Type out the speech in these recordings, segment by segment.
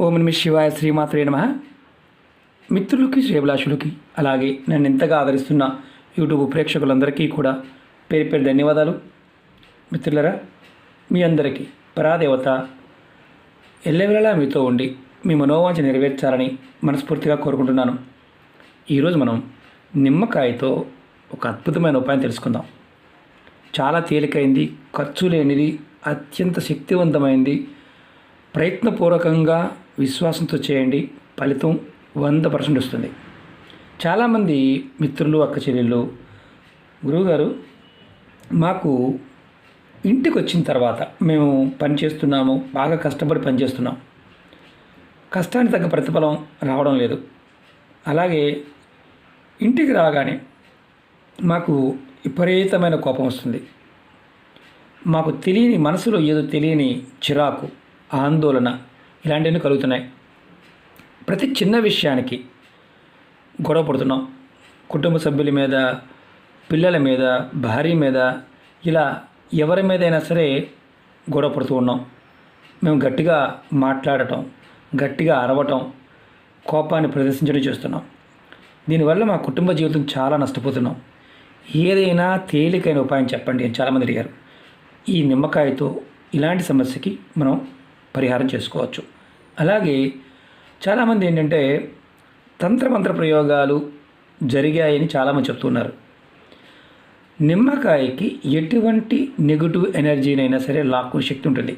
ఓం Nami శివాయ శ్రీమాత్రే నమ. మిత్రులకి శ్రేభిలాషులకి అలాగే నన్ను ఎంతగా ఆదరిస్తున్న యూట్యూబ్ ప్రేక్షకులందరికీ కూడా పేరు పేరు ధన్యవాదాలు. మిత్రులరా మీ అందరికీ పరాదేవత ఎల్లవేళలా మీతో ఉండి మీ మనోవాంఛ నెరవేర్చాలని మనస్ఫూర్తిగా కోరుకుంటున్నాను. ఈరోజు మనం నిమ్మకాయతో ఒక అద్భుతమైన ఉపాయం తెలుసుకుందాం. చాలా తేలికైంది ఖర్చు లేనిది అత్యంత శక్తివంతమైంది ప్రయత్నపూర్వకంగా విశ్వాసంతో చేయండి. ఫలితం వంద పర్సెంట్ వస్తుంది. చాలామంది మిత్రులు అక్క చెల్లెళ్ళు గురువుగారు మాకు ఇంటికి వచ్చిన తర్వాత మేము పని చేస్తున్నాము బాగా కష్టపడి పని చేస్తున్నాం. కష్టానికి తగ్గ ప్రతిఫలం రావడం లేదు. అలాగే ఇంటికి రాగానే మాకు విపరీతమైన కోపం వస్తుంది. మాకు తెలియని మనసులో ఏదో తెలియని చిరాకు ఆందోళన ఇలాంటివన్నీ కలుగుతున్నాయి. ప్రతి చిన్న విషయానికి గొడవ పడుతున్నాం. కుటుంబ సభ్యుల మీద పిల్లల మీద భార్య మీద ఇలా ఎవరి మీదైనా సరే గొడవ పడుతూ ఉన్నాం. మేము గట్టిగా మాట్లాడటం గట్టిగా అరవటం కోపాన్ని ప్రదర్శించడం చేస్తున్నాం. దీనివల్ల మా కుటుంబ జీవితం చాలా నష్టపోతున్నాం. ఏదైనా తేలికైన ఉపాయం చెప్పండి అని చాలామంది అడిగారు. ఈ నిమ్మకాయతో ఇలాంటి సమస్యకి మనం పరిహారం చేసుకోవచ్చు. అలాగే చాలామంది ఏంటంటే తంత్రమంత్ర ప్రయోగాలు జరిగాయని చాలామంది చెప్తున్నారు. నిమ్మకాయకి ఎటువంటి నెగిటివ్ ఎనర్జీనైనా సరే లాక్కునే శక్తి ఉంటుంది.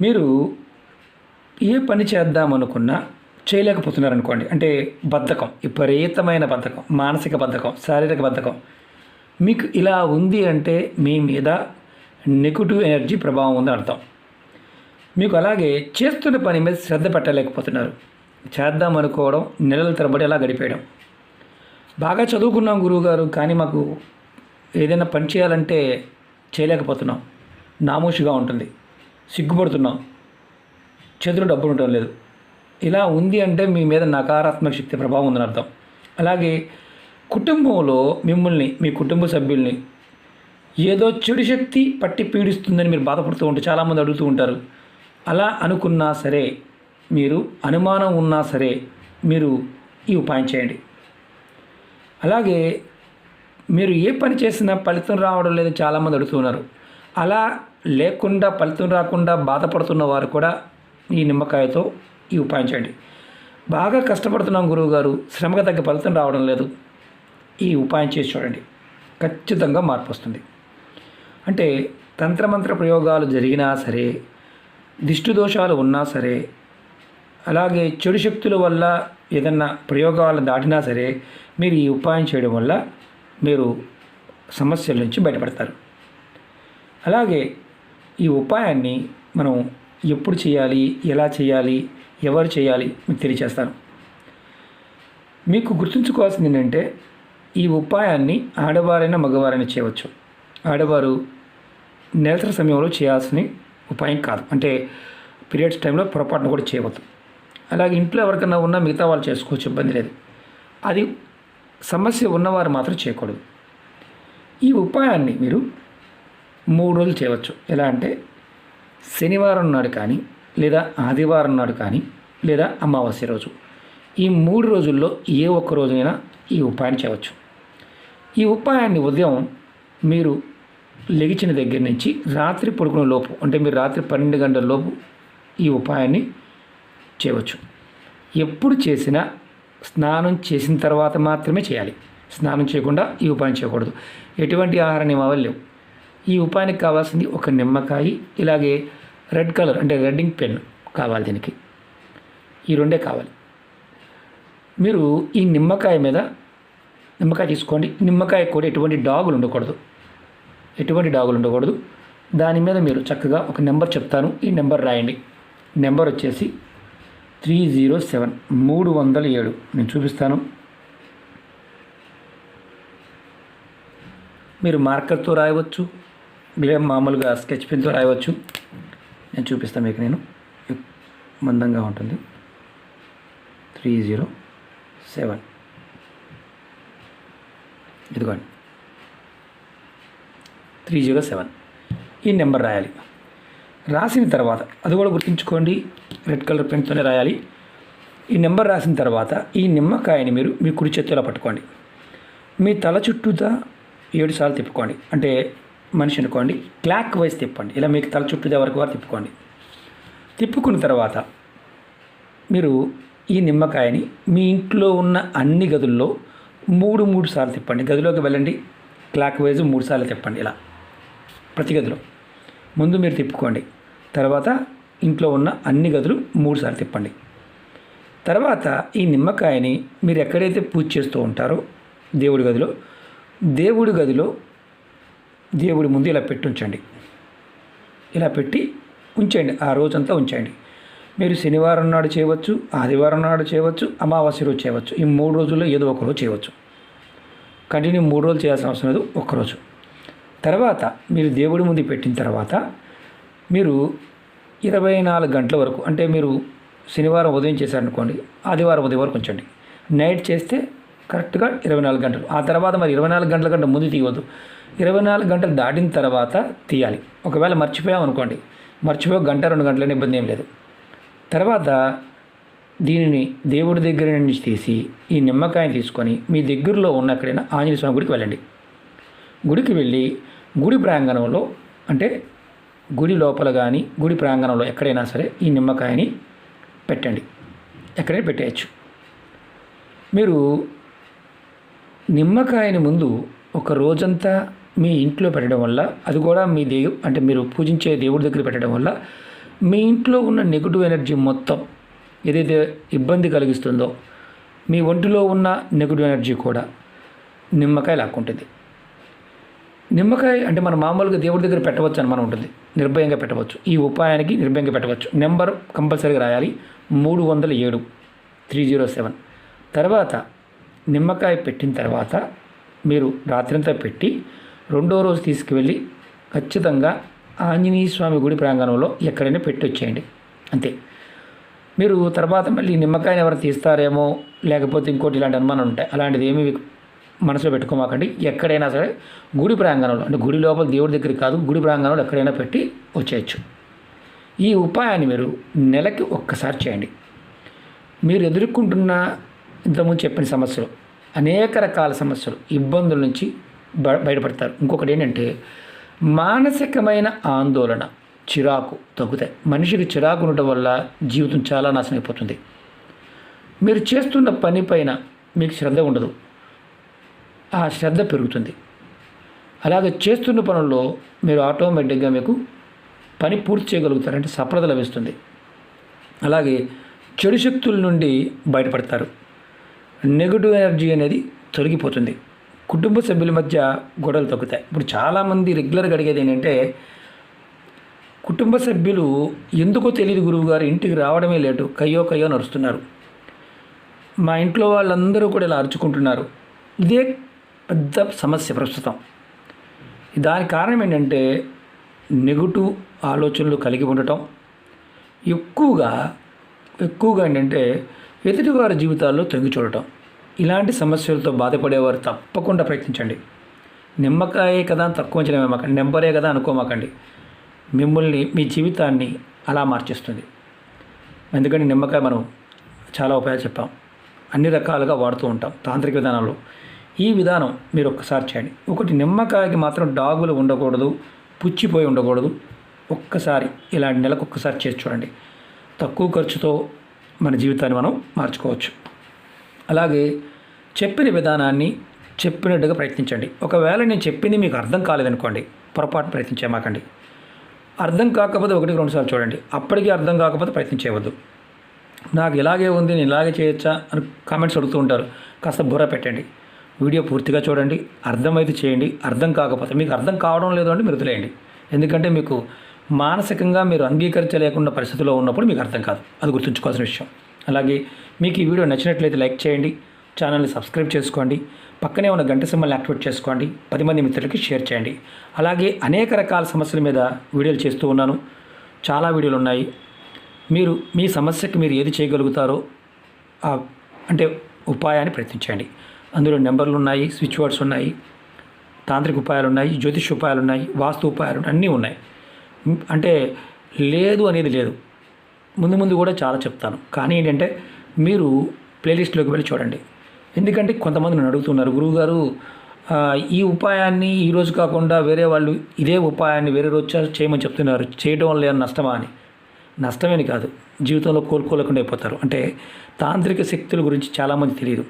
మీరు ఏ పని చేద్దామనుకున్నా చేయలేకపోతున్నారు అనుకోండి అంటే బద్ధకం విపరీతమైన బద్ధకం మానసిక బద్ధకం శారీరక బద్ధకం. మీకు ఇలా ఉంది అంటే మీ మీద నెగిటివ్ ఎనర్జీ ప్రభావం ఉందని అర్థం. మీకు అలాగే చేస్తున్న పని మీద శ్రద్ధ పెట్టలేకపోతున్నారు. చేద్దాం అనుకోవడం నెలల తరబడి అలా గడిపేయడం. బాగా చదువుకున్నాం గురువుగారు కానీ మాకు ఏదైనా పని చేయాలంటే చేయలేకపోతున్నాం. నామోషిగా ఉంటుంది. సిగ్గుపడుతున్నాం. చేతిలో డబ్బులు ఉండటం లేదు. ఇలా ఉంది అంటే మీ మీద నకారాత్మక శక్తి ప్రభావం ఉందని అర్థం. అలాగే కుటుంబంలో మిమ్మల్ని మీ కుటుంబ సభ్యుల్ని ఏదో చెడు శక్తి పట్టి పీడిస్తుందని మీరు బాధపడుతూ ఉంటే చాలామంది అడుగుతూ ఉంటారు. అలా అనుకున్నా సరే మీరు అనుమానం ఉన్నా సరే మీరు ఈ ఉపాయం చేయండి. అలాగే మీరు ఏ పని చేసినా ఫలితం రావడం లేదు చాలామంది అడుగుతున్నారు. అలా లేకుండా ఫలితం రాకుండా బాధపడుతున్న వారు కూడా ఈ నిమ్మకాయతో ఈ ఉపాయం చేయండి. బాగా కష్టపడుతున్నాం గురువుగారు శ్రమకు తగ్గ ఫలితం రావడం లేదు. ఈ ఉపాయం చేసి చూడండి. ఖచ్చితంగా మార్పు వస్తుంది. అంటే తంత్రమంత్ర ప్రయోగాలు జరిగినా సరే దిష్టి దోషాలు ఉన్నా సరే అలాగే చెడు శక్తుల వల్ల ఏదన్నా ప్రయోగాలు దాటినా సరే మీరు ఈ ఉపాయం చేయడం వల్ల మీరు సమస్యల నుంచి బయటపడతారు. అలాగే ఈ ఉపాయాన్ని మనం ఎప్పుడు చేయాలి ఎలా చేయాలి ఎవరు చేయాలి మీకు తెలియచేస్తాను. మీకు గుర్తుంచుకోవాల్సింది ఏంటంటే ఈ ఉపాయాన్ని ఆడవారైనా మగవారైనా చేయవచ్చు. ఆడవారు నెలసరి సమయంలో చేయాల్సిన ఉపాయం కాదు. అంటే పీరియడ్స్ టైంలో పొరపాటున కూడా చేయవద్దు. అలాగే ఇంట్లో ఎవరికైనా ఉన్నా మిగతా వాళ్ళు చేసుకోవచ్చు ఇబ్బంది లేదు. అది సమస్య ఉన్నవారు మాత్రం చేయకూడదు. ఈ ఉపాయాన్ని మీరు మూడు రోజులు చేయవచ్చు. ఎలా అంటే శనివారం నాడు కానీ లేదా ఆదివారం నాడు కానీ లేదా అమావాస్య రోజు. ఈ మూడు రోజుల్లో ఏ ఒక్క రోజైనా ఈ ఉపాయాన్ని చేయవచ్చు. ఈ ఉపాయాన్ని ఉదయం మీరు లెగిచిన దగ్గర నుంచి రాత్రి పడుకునే లోపు అంటే మీరు రాత్రి పన్నెండు గంటల లోపు ఈ ఉపాయాన్ని చేయవచ్చు. ఎప్పుడు చేసినా స్నానం చేసిన తర్వాత మాత్రమే చేయాలి. స్నానం చేయకుండా ఈ ఉపాయం చేయకూడదు. ఎటువంటి ఆహార నియమావళి లేవు. ఈ ఉపాయానికి కావాల్సింది ఒక నిమ్మకాయ ఇలాగే రెడ్ కలర్ అంటే రెడ్డింగ్ పెన్ కావాలి దీనికి. ఈ రెండే కావాలి. మీరు ఈ నిమ్మకాయ మీద నిమ్మకాయ తీసుకోండి. నిమ్మకాయ కూడా ఎటువంటి డాగులు ఉండకూడదు. ఎటువంటి డాగులు ఉండకూడదు. దాని మీద మీరు చక్కగా ఒక నెంబర్ చెప్తాను. ఈ నెంబర్ రాయండి. నెంబర్ వచ్చేసి త్రీ జీరో సెవెన్ మూడు వందల ఏడు. నేను చూపిస్తాను. మీరు మార్కర్తో రాయవచ్చు. లేదా మామూలుగా స్కెచ్ పెన్తో రాయవచ్చు. నేను చూపిస్తాను మీకు నేను. మందంగా ఉంటుంది. Three zero seven. ఇదిగోండి. Three zero seven. ఈ నెంబర్ రాయాలి. రాసిన తర్వాత అది కూడా గుర్తుంచుకోండి రెడ్ కలర్ పెన్తోనే రాయాలి. ఈ నెంబర్ రాసిన తర్వాత ఈ నిమ్మకాయని మీరు మీ కుడి చేతిలో పట్టుకోండి. మీ తల చుట్టూతా ఏడు సార్లు తిప్పుకోండి. అంటే మనిషి అనుకోండి క్లాక్ వైజ్ తిప్పండి. ఇలా మీకు తల చుట్టూదా వరకు వారు తిప్పుకోండి. తిప్పుకున్న తర్వాత మీరు ఈ నిమ్మకాయని మీ ఇంట్లో ఉన్న అన్ని గదుల్లో మూడు మూడు సార్లు తిప్పండి. గదిలోకి వెళ్ళండి క్లాక్ వైజ్ మూడు సార్లు తిప్పండి. ఇలా. ప్రతి గదిలో. ముందు మీరు తిప్పుకోండి. తర్వాత ఇంట్లో ఉన్న అన్ని గదులు మూడుసార్లు తిప్పండి. తర్వాత ఈ నిమ్మకాయని మీరు ఎక్కడైతే పూజ చేస్తూ ఉంటారో దేవుడి గదిలో దేవుడి గదిలో దేవుడి ముందు ఇలా పెట్టి ఉంచండి. ఇలా పెట్టి ఉంచండి ఆ రోజంతా ఉంచండి మీరు శనివారం నాడు చేయవచ్చు ఆదివారం నాడు చేయవచ్చు అమావాస్య రోజు చేయవచ్చు. ఈ మూడు రోజుల్లో ఏదో ఒక రోజు చేయవచ్చు. కంటిన్యూ మూడు రోజులు చేయాల్సిన అవసరం లేదు ఒక్కరోజు తర్వాత మీరు దేవుడి ముందు పెట్టిన తర్వాత మీరు ఇరవై నాలుగు గంటల వరకు అంటే మీరు శనివారం ఉదయం చేశారనుకోండి ఆదివారం ఉదయం వరకు ఉంచండి. నైట్ చేస్తే కరెక్ట్గా ఇరవై నాలుగు గంటలు. ఆ తర్వాత మరి ఇరవై నాలుగు గంటల కంటే ముందు తీయవద్దు. ఇరవై నాలుగు గంటలు దాటిన తర్వాత తీయాలి. ఒకవేళ మర్చిపోయామనుకోండి మర్చిపోయి గంట రెండు గంటలనే ఇబ్బంది ఏం లేదు. తర్వాత దీనిని దేవుడి దగ్గర నుంచి తీసి ఈ నిమ్మకాయని తీసుకొని మీ దగ్గరలో ఉన్న ఎక్కడైనా ఆంజనేయ స్వామి గుడికి వెళ్ళండి. గుడికి వెళ్ళి గుడి ప్రాంగణంలో అంటే గుడి లోపల కానీ గుడి ప్రాంగణంలో ఎక్కడైనా సరే ఈ నిమ్మకాయని పెట్టండి. ఎక్కడైనా పెట్టేయచ్చు. మీరు నిమ్మకాయని ముందు ఒక రోజంతా మీ ఇంట్లో పెట్టడం వల్ల అది కూడా మీ దేవు అంటే మీరు పూజించే దేవుడి దగ్గర పెట్టడం వల్ల మీ ఇంట్లో ఉన్న నెగిటివ్ ఎనర్జీ మొత్తం ఏదైతే ఇబ్బంది కలిగిస్తుందో మీ ఒంటిలో ఉన్న నెగిటివ్ ఎనర్జీ కూడా నిమ్మకాయ లాక్కుంటుంది. నిమ్మకాయ అంటే మనం మామూలుగా దేవుడి దగ్గర పెట్టవచ్చు అని మనం ఉంటుంది. నిర్భయంగా పెట్టవచ్చు. ఈ ఉపాయానికి నిర్భయంగా పెట్టవచ్చు. నెంబర్ కంపల్సరీగా రాయాలి. మూడు వందల ఏడు త్రీ జీరో సెవెన్. తర్వాత నిమ్మకాయ పెట్టిన తర్వాత మీరు రాత్రంతా పెట్టి రెండో రోజు తీసుకువెళ్ళి ఖచ్చితంగా ఆంజనేయ స్వామి గుడి ప్రాంగణంలో ఎక్కడైనా పెట్టి వచ్చేయండి. అంతే. మీరు తర్వాత మళ్ళీ నిమ్మకాయని ఎవరు తీస్తారేమో లేకపోతే ఇంకోటి ఇలాంటి అనుమానం ఉంటాయి. అలాంటిది ఏమీ మనసులో పెట్టుకోమాకండి. ఎక్కడైనా సరే గుడి ప్రాంగణంలో అంటే గుడి లోపల దేవుడి దగ్గర కాదు గుడి ప్రాంగణంలో ఎక్కడైనా పెట్టి వచ్చేయచ్చు. ఈ ఉపాయాన్ని మీరు నెలకి ఒక్కసారి చేయండి. మీరు ఎదుర్కొంటున్న ఇంతకుముందు చెప్పిన సమస్యలు అనేక రకాల సమస్యలు ఇబ్బందుల నుంచి బ బయటపడతారు. ఇంకొకటి ఏంటంటే మానసికమైన ఆందోళన చిరాకు తగ్గుతాయి. మనిషికి చిరాకు ఉండటం వల్ల జీవితం చాలా నాశనం అయిపోతుంది. మీరు చేస్తున్న పని పైన మీకు శ్రద్ధ ఉండదు. ఆ శ్రద్ధ పెరుగుతుంది. అలాగే చేస్తున్న పనుల్లో మీరు ఆటోమేటిక్గా మీకు పని పూర్తి చేయగలుగుతారు. అంటే సఫలత లభిస్తుంది. అలాగే చెడు శక్తుల నుండి బయటపడతారు. నెగిటివ్ ఎనర్జీ అనేది తొలగిపోతుంది. కుటుంబ సభ్యుల మధ్య గొడవలు తగ్గుతాయి. ఇప్పుడు చాలామంది రెగ్యులర్గా అడిగేది ఏంటంటే కుటుంబ సభ్యులు ఎందుకో తెలియదు గురువు గారు ఇంటికి రావడమే లేటు కయ్యో కయ్యో నడుస్తున్నారు. మా ఇంట్లో వాళ్ళందరూ కూడా ఇలా అరుచుకుంటున్నారు. ఇదే పెద్ద సమస్య ప్రస్తుతం. దానికి కారణం ఏంటంటే నెగిటివ్ ఆలోచనలు కలిగి ఉండటం. ఎక్కువగా ఎక్కువగా ఏంటంటే ఎదుటివారి జీవితాల్లో తొంగి చూడటం. ఇలాంటి సమస్యలతో బాధపడేవారు తప్పకుండా ప్రయత్నించండి. నిమ్మకాయే కదా తక్కువ అంచనా నెంబరే కదా అనుకోమాకండి. మిమ్మల్ని మీ జీవితాన్ని అలా మార్చేస్తుంది. ఎందుకంటే నిమ్మకాయ మనం చాలా ఉపయోగాలు చెప్పాం. అన్ని రకాలుగా వాడుతూ ఉంటాం తాంత్రిక విధానంలో. ఈ విధానం మీరు ఒక్కసారి చేయండి. ఒకటి నిమ్మకాయకి మాత్రం డాగులు ఉండకూడదు పుచ్చిపోయి ఉండకూడదు. ఒక్కసారి ఇలాంటి నెలకు ఒక్కసారి చేసి చూడండి. తక్కువ ఖర్చుతో మన జీవితాన్ని మనం మార్చుకోవచ్చు. అలాగే చెప్పిన విధానాన్ని చెప్పినట్టుగా ప్రయత్నించండి. ఒకవేళ నేను చెప్పింది మీకు అర్థం కాలేదనుకోండి పొరపాటు ప్రయత్నించేమాకండి అర్థం కాకపోతే ఒకటి రెండు సార్లు చూడండి. అప్పటికీ అర్థం కాకపోతే ప్రయత్నం చేయవద్దు. నాకు ఇలాగే ఉంది నేను ఇలాగే చేయొచ్చా అని కామెంట్స్ అడుగుతూ ఉంటారు. కాస్త బుర్ర పెట్టండి. వీడియో పూర్తిగా చూడండి అర్థమైతే చేయండి అర్థం కాకపోతే మీకు అర్థం కావడం లేదు అంటే మీరు వదిలేయండి. ఎందుకంటే మీకు మానసికంగా మీరు అంగీకరించలేకుండా పరిస్థితిలో ఉన్నప్పుడు మీకు అర్థం కాదు. అది గుర్తుంచుకోవాల్సిన విషయం. అలాగే మీకు ఈ వీడియో నచ్చినట్లయితే లైక్ చేయండి ఛానల్ని సబ్స్క్రైబ్ చేసుకోండి పక్కనే ఉన్న గంట సింబల్ని యాక్టివేట్ చేసుకోండి పది మంది మిత్రులకి షేర్ చేయండి. అలాగే అనేక రకాల సమస్యల మీద వీడియోలు చేస్తూ ఉన్నాను. చాలా వీడియోలు ఉన్నాయి. మీరు మీ సమస్యకి మీరు ఏది చేయగలుగుతారో అంటే ఉపాయాన్ని ప్రయత్నించండి. అందులో నెంబర్లు ఉన్నాయి స్విచ్ వర్డ్స్ ఉన్నాయి తాంత్రిక ఉపాయాలు ఉన్నాయి జ్యోతిష్ ఉపాయాలు ఉన్నాయి వాస్తు ఉపాయాలు అన్నీ ఉన్నాయి. అంటే లేదు అనేది లేదు. ముందు ముందు కూడా చాలా చెప్తాను. కానీ ఏంటంటే మీరు ప్లేలిస్ట్లోకి వెళ్ళి చూడండి. ఎందుకంటే కొంతమంది నన్ను అడుగుతున్నారు గురువుగారు ఈ ఉపాయాన్ని ఈరోజు కాకుండా వేరే వాళ్ళు ఇదే ఉపాయాన్ని వేరే రోజు చేయమని చెప్తున్నారు. చేయడం వల్ల నష్టమా? అని. నష్టమేని కాదు. జీవితంలో కోలుకోలేకుండా అయిపోతారు. అంటే తాంత్రిక శక్తుల గురించి చాలామంది తెలియదు.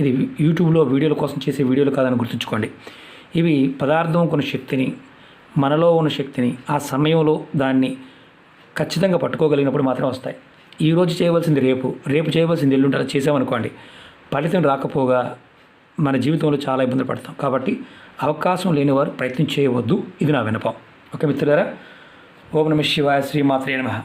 ఇది యూట్యూబ్లో వీడియోల కోసం చేసే వీడియోలు కాదని గుర్తుంచుకోండి. ఇవి పదార్థం కొన్ని శక్తిని మనలో ఉన్న శక్తిని ఆ సమయంలో దాన్ని ఖచ్చితంగా పట్టుకోగలిగినప్పుడు మాత్రమే వస్తాయి. ఈ రోజు చేయవలసింది రేపు రేపు చేయవలసింది ఎల్లుండి అలా చేసామనుకోండి ఫలితం రాకపోగా మన జీవితంలో చాలా ఇబ్బందులు పడతాం. కాబట్టి అవకాశం లేనివారు ప్రయత్నం చేయవద్దు. ఇది నా వినపం ఓకే మిత్రులారా ఓం నమ శివాయ శ్రీమాత్రే నమః.